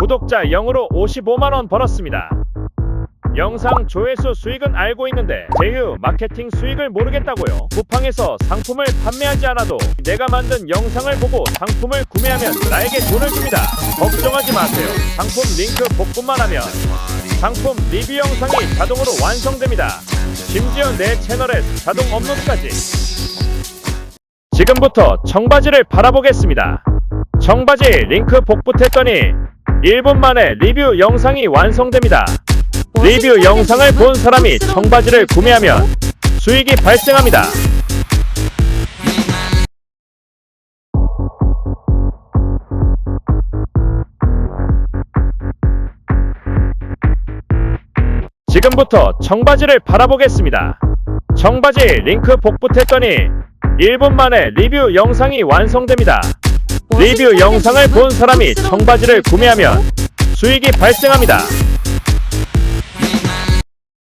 구독자 0으로 55만원 벌었습니다. 영상 조회수 수익은 알고 있는데 제휴 마케팅 수익을 모르겠다고요. 쿠팡에서 상품을 판매하지 않아도 내가 만든 영상을 보고 상품을 구매하면 나에게 돈을 줍니다. 걱정하지 마세요. 상품 링크 복구만 하면 상품 리뷰 영상이 자동으로 완성됩니다. 심지어 내 채널에 자동 업로드까지. 지금부터 청바지를 바라보겠습니다. 청바지 링크 복붙했더니 1분 만에 리뷰 영상이 완성됩니다. 리뷰 영상을 본 사람이 청바지를 구매하면 수익이 발생합니다. 지금부터 청바지를 바라보겠습니다. 청바지 링크 복붙했더니 1분 만에 리뷰 영상이 완성됩니다. 리뷰 영상을 본 사람이 청바지를 구매하면 수익이 발생합니다.